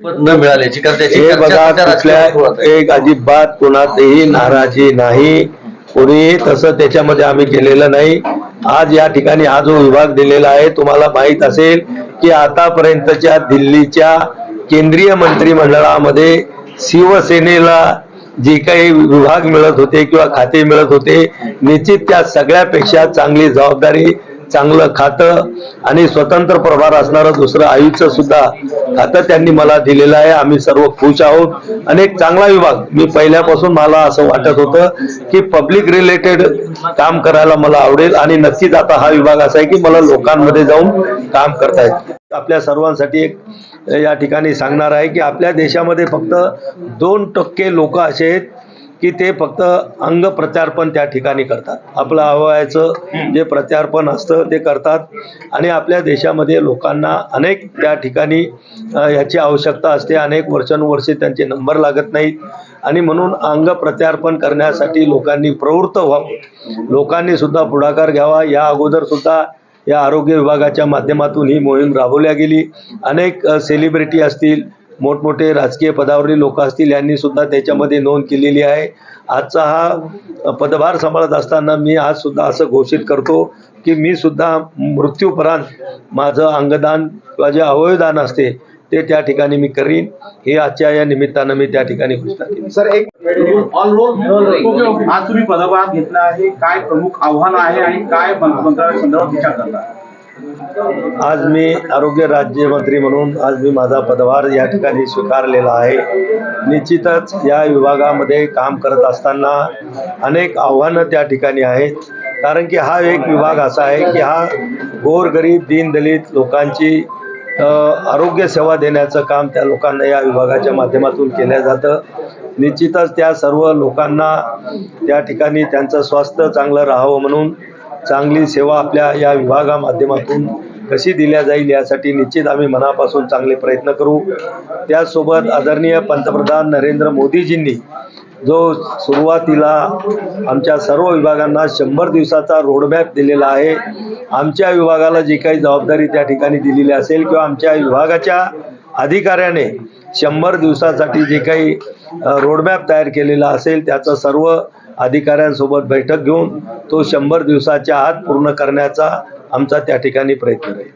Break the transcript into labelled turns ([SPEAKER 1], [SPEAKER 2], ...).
[SPEAKER 1] न मिळाल्याची कारण त्याची
[SPEAKER 2] हे बघा कुठल्या. एक अजिबात कोणातही नाराजी नाही कोणी तसं त्याच्यामध्ये आम्ही केलेलं नाही आज या ठिकाणी हा जो विभाग दिलेला आहे तुम्हाला माहीत असेल की आतापर्यंतच्या दिल्लीच्या केंद्रीय मंत्रिमंडळामध्ये शिवसेनेला जे काही विभाग मिळत होते किंवा खाते मिळत होते निश्चित त्या सगळ्यापेक्षा चांगली जबाबदारी चांगलं खातं आणि स्वतंत्र प्रभार असणारं दुसरं आईचं सुद्धा खातं त्यांनी मला दिलेलं आहे. आम्ही सर्व खुश आहोत. आणि एक चांगला विभाग. मी पहिल्यापासून मला असं वाटत होतं की पब्लिक रिलेटेड काम करायला मला आवडेल आणि नक्कीच आता हा विभाग असा आहे की मला लोकांमध्ये जाऊन काम करता येईल आपल्या सर्वांसाठी एक या ठिकाणी सांगणार आहे की आपल्या देशामध्ये फक्त दोन टक्के लोक असे आहेत की ते फक्त अंग प्रत्यार्पण त्या ठिकाणी करतात. आपलं अवयाचं जे प्रत्यार्पण असतं ते करतात. आणि आपल्या देशामध्ये लोकांना अनेक त्या ठिकाणी याची आवश्यकता असते. अनेक वर्षानुवर्षे त्यांचे नंबर लागत नाहीत. आणि म्हणून अंग प्रत्यार्पण करण्यासाठी लोकांनी प्रवृत्त व्हावं. लोकांनी सुद्धा पुढाकार घ्यावा. या अगोदर सुद्धा या आरोग्य विभागाच्या माध्यमातून ही मोहीम राबवल्या गेली. अनेक सेलिब्रिटी असतील मोठमोठे राजकीय पदावरील लोक असतील यांनी सुद्धा त्याच्यामध्ये नोंद केलेली आहे. आजचा हा पदभार सांभाळत असताना मी आज सुद्धा असं घोषित करतो की मी सुद्धा मृत्यूपर्यंत माझं अंगदान किंवा जे अवयवदान असते ते त्या ठिकाणी मी करीन. हे आजच्या या निमित्तानं मी त्या ठिकाणी घोषणा केली
[SPEAKER 3] सर एक ऑल रोल आज तुम्ही पदभार घेतला आहे. काय प्रमुख आव्हान आहे आणि काय मंत्रालय संदर्भात विचार करता?
[SPEAKER 2] आज मी आरोग्य राज्यमंत्री म्हणून आज मी माझा पदभार या ठिकाणी स्वीकारलेला आहे. निश्चितच या विभागामध्ये काम करत असताना अनेक आव्हानं त्या ठिकाणी आहेत. कारण की हा एक विभाग असा आहे की हा गोरगरीब दीनदलित लोकांची आरोग्य सेवा देण्याचं काम त्या लोकांना या विभागाच्या माध्यमातून केलं जातं. निश्चितच त्या सर्व लोकांना त्या ठिकाणी त्यांचं स्वास्थ्य चांगलं राहावं म्हणून चांगली सेवा आपल्या या विभागा माध्यमातून कशी दिल्या जाईल यासाठी निश्चित आम्ही मनापासून चांगले प्रयत्न करू. त्याचसोबत आदरणीय पंतप्रधान नरेंद्र मोदीजींनी जो सुरुवातीला आमच्या सर्व विभागांना शंभर दिवसाचा रोडमॅप दिलेला आहे. आमच्या विभागाला जी काही जबाबदारी त्या ठिकाणी दिलेली असेल किंवा आमच्या विभागाच्या अधिकाऱ्याने शंभर दिवसासाठी जे काही रोडमॅप तयार केलेला असेल त्याचं सर्व अधिकाऱ्यांसोबत बैठक घेऊन तो शंभर दिवसाच्या आत पूर्ण करण्याचा आमचा त्या ठिकाणी प्रयत्न राहील.